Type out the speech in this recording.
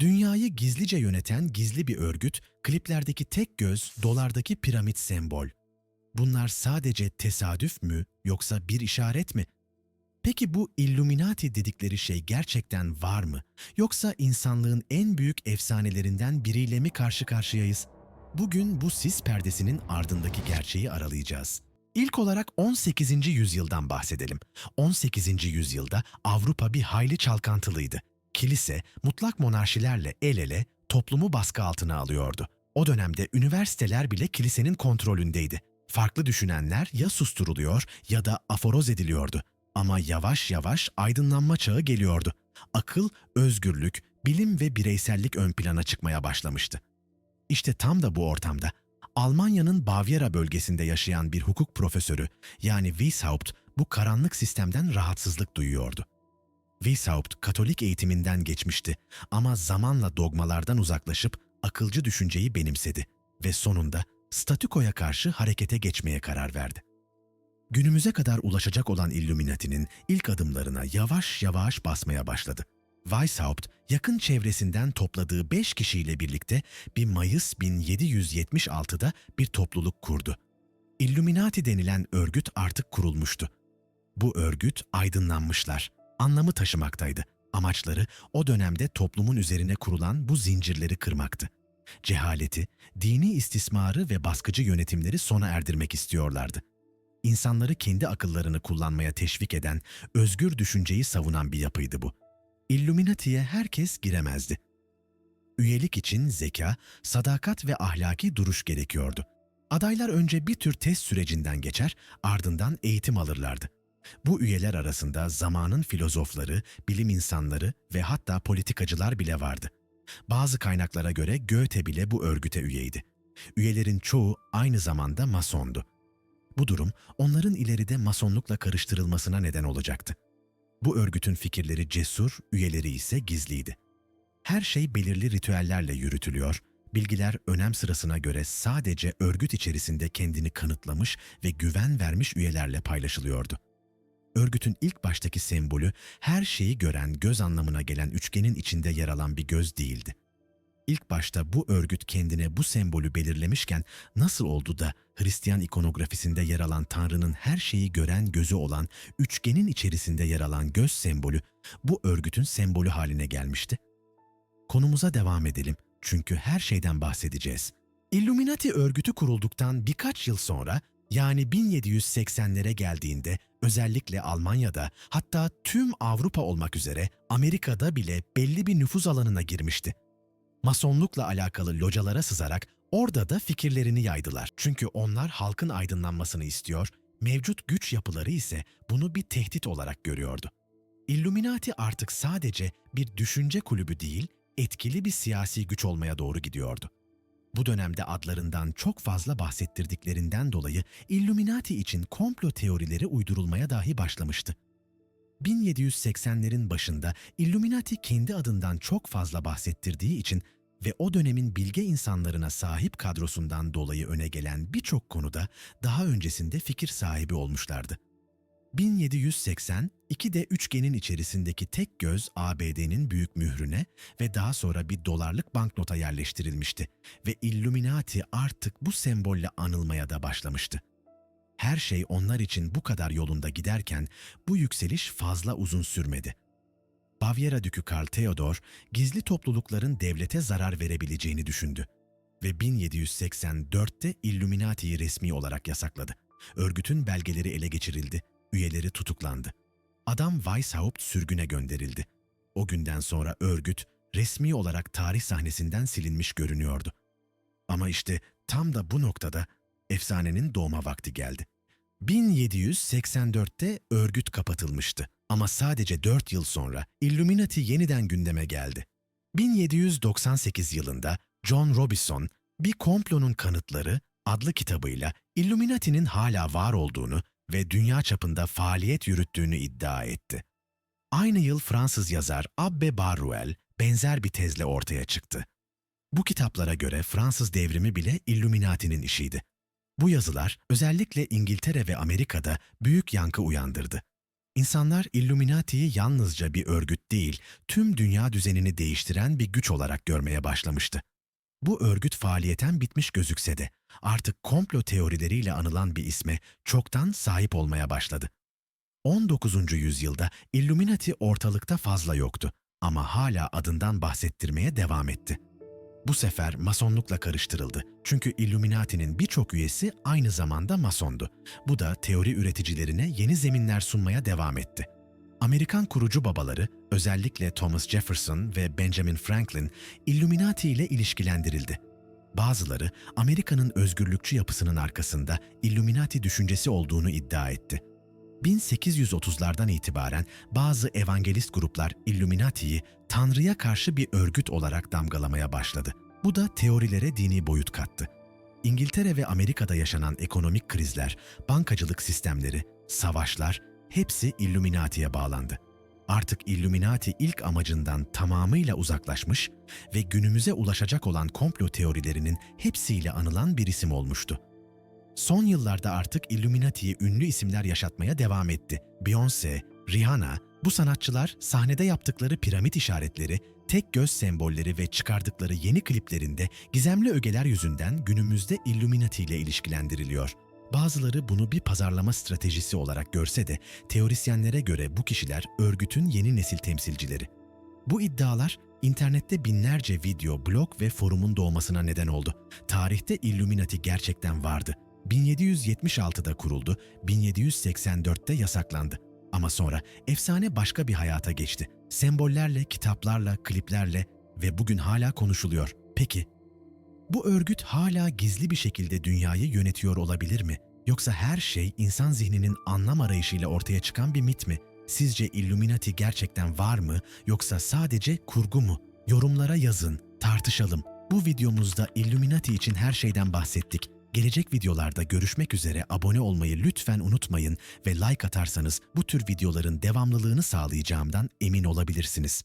Dünyayı gizlice yöneten gizli bir örgüt, kliplerdeki tek göz, dolardaki piramit sembol. Bunlar sadece tesadüf mü yoksa bir işaret mi? Peki bu Illuminati dedikleri şey gerçekten var mı? Yoksa insanlığın en büyük efsanelerinden biriyle mi karşı karşıyayız? Bugün bu sis perdesinin ardındaki gerçeği aralayacağız. İlk olarak 18. yüzyıldan bahsedelim. 18. yüzyılda Avrupa bir hayli çalkantılıydı. Kilise mutlak monarşilerle el ele toplumu baskı altına alıyordu. O dönemde üniversiteler bile kilisenin kontrolündeydi. Farklı düşünenler ya susturuluyor ya da aforoz ediliyordu. Ama yavaş yavaş aydınlanma çağı geliyordu. Akıl, özgürlük, bilim ve bireysellik ön plana çıkmaya başlamıştı. İşte tam da bu ortamda Almanya'nın Bavyera bölgesinde yaşayan bir hukuk profesörü yani Weishaupt bu karanlık sistemden rahatsızlık duyuyordu. Weishaupt Katolik eğitiminden geçmişti ama zamanla dogmalardan uzaklaşıp akılcı düşünceyi benimsedi ve sonunda statükoya karşı harekete geçmeye karar verdi. Günümüze kadar ulaşacak olan Illuminati'nin ilk adımlarına yavaş yavaş basmaya başladı. Weishaupt, yakın çevresinden topladığı 5 kişiyle birlikte 1 Mayıs 1776'da bir topluluk kurdu. Illuminati denilen örgüt artık kurulmuştu. Bu örgüt aydınlanmışlar, anlamı taşımaktaydı. Amaçları o dönemde toplumun üzerine kurulan bu zincirleri kırmaktı. Cehaleti, dini istismarı ve baskıcı yönetimleri sona erdirmek istiyorlardı. İnsanları kendi akıllarını kullanmaya teşvik eden, özgür düşünceyi savunan bir yapıydı bu. Illuminati'ye herkes giremezdi. Üyelik için zeka, sadakat ve ahlaki duruş gerekiyordu. Adaylar önce bir tür test sürecinden geçer, ardından eğitim alırlardı. Bu üyeler arasında zamanın filozofları, bilim insanları ve hatta politikacılar bile vardı. Bazı kaynaklara göre Goethe bile bu örgüte üyeydi. Üyelerin çoğu aynı zamanda masondu. Bu durum onların ileride masonlukla karıştırılmasına neden olacaktı. Bu örgütün fikirleri cesur, üyeleri ise gizliydi. Her şey belirli ritüellerle yürütülüyor, bilgiler önem sırasına göre sadece örgüt içerisinde kendini kanıtlamış ve güven vermiş üyelerle paylaşılıyordu. Örgütün ilk baştaki sembolü her şeyi gören göz anlamına gelen üçgenin içinde yer alan bir göz değildi. İlk başta bu örgüt kendine bu sembolü belirlemişken nasıl oldu da Hristiyan ikonografisinde yer alan Tanrı'nın her şeyi gören gözü olan üçgenin içerisinde yer alan göz sembolü bu örgütün sembolü haline gelmişti? Konumuza devam edelim çünkü her şeyden bahsedeceğiz. Illuminati örgütü kurulduktan birkaç yıl sonra yani 1780'lere geldiğinde özellikle Almanya'da hatta tüm Avrupa olmak üzere Amerika'da bile belli bir nüfuz alanına girmişti. Masonlukla alakalı localara sızarak orada da fikirlerini yaydılar. Çünkü onlar halkın aydınlanmasını istiyor, mevcut güç yapıları ise bunu bir tehdit olarak görüyordu. Illuminati artık sadece bir düşünce kulübü değil, etkili bir siyasi güç olmaya doğru gidiyordu. Bu dönemde adlarından çok fazla bahsettirdiklerinden dolayı Illuminati için komplo teorileri uydurulmaya dahi başlamıştı. 1780'lerin başında Illuminati kendi adından çok fazla bahsettirdiği için ve o dönemin bilge insanlarına sahip kadrosundan dolayı öne gelen birçok konuda daha öncesinde fikir sahibi olmuşlardı. 1780, iki de üçgenin içerisindeki tek göz ABD'nin büyük mührüne ve daha sonra bir dolarlık banknota yerleştirilmişti ve Illuminati artık bu sembolle anılmaya da başlamıştı. Her şey onlar için bu kadar yolunda giderken bu yükseliş fazla uzun sürmedi. Bavyera Dükü Karl Theodor, gizli toplulukların devlete zarar verebileceğini düşündü ve 1784'te Illuminati'yi resmi olarak yasakladı. Örgütün belgeleri ele geçirildi, üyeleri tutuklandı. Adam Weishaupt sürgüne gönderildi. O günden sonra örgüt resmi olarak tarih sahnesinden silinmiş görünüyordu. Ama işte tam da bu noktada efsanenin doğma vakti geldi. 1784'te örgüt kapatılmıştı ama sadece 4 yıl sonra Illuminati yeniden gündeme geldi. 1798 yılında John Robinson, Bir Komplonun Kanıtları adlı kitabıyla Illuminati'nin hala var olduğunu ve dünya çapında faaliyet yürüttüğünü iddia etti. Aynı yıl Fransız yazar Abbe Baruel benzer bir tezle ortaya çıktı. Bu kitaplara göre Fransız devrimi bile Illuminati'nin işiydi. Bu yazılar özellikle İngiltere ve Amerika'da büyük yankı uyandırdı. İnsanlar Illuminati'yi yalnızca bir örgüt değil, tüm dünya düzenini değiştiren bir güç olarak görmeye başlamıştı. Bu örgüt faaliyeten bitmiş gözükse de artık komplo teorileriyle anılan bir isme çoktan sahip olmaya başladı. 19. yüzyılda Illuminati ortalıkta fazla yoktu ama hala adından bahsettirmeye devam etti. Bu sefer masonlukla karıştırıldı. Çünkü Illuminati'nin birçok üyesi aynı zamanda masondu. Bu da teori üreticilerine yeni zeminler sunmaya devam etti. Amerikan kurucu babaları, özellikle Thomas Jefferson ve Benjamin Franklin, Illuminati ile ilişkilendirildi. Bazıları Amerika'nın özgürlükçü yapısının arkasında Illuminati düşüncesi olduğunu iddia etti. 1830'lardan itibaren bazı evangelist gruplar Illuminati'yi Tanrı'ya karşı bir örgüt olarak damgalamaya başladı. Bu da teorilere dini boyut kattı. İngiltere ve Amerika'da yaşanan ekonomik krizler, bankacılık sistemleri, savaşlar hepsi Illuminati'ye bağlandı. Artık Illuminati ilk amacından tamamıyla uzaklaşmış ve günümüze ulaşacak olan komplo teorilerinin hepsiyle anılan bir isim olmuştu. Son yıllarda artık Illuminati'yi ünlü isimler yaşatmaya devam etti. Beyoncé, Rihanna, bu sanatçılar sahnede yaptıkları piramit işaretleri, tek göz sembolleri ve çıkardıkları yeni kliplerinde gizemli ögeler yüzünden günümüzde Illuminati ile ilişkilendiriliyor. Bazıları bunu bir pazarlama stratejisi olarak görse de teorisyenlere göre bu kişiler örgütün yeni nesil temsilcileri. Bu iddialar internette binlerce video, blog ve forumun doğmasına neden oldu. Tarihte Illuminati gerçekten vardı 1776'da kuruldu, 1784'te yasaklandı. Ama sonra efsane başka bir hayata geçti. Sembollerle, kitaplarla, kliplerle ve bugün hala konuşuluyor. Peki, bu örgüt hala gizli bir şekilde dünyayı yönetiyor olabilir mi? Yoksa her şey insan zihninin anlam arayışıyla ortaya çıkan bir mit mi? Sizce Illuminati gerçekten var mı yoksa sadece kurgu mu? Yorumlara yazın, tartışalım. Bu videomuzda Illuminati için her şeyden bahsettik. Gelecek videolarda görüşmek üzere abone olmayı lütfen unutmayın ve like atarsanız bu tür videoların devamlılığını sağlayacağımdan emin olabilirsiniz.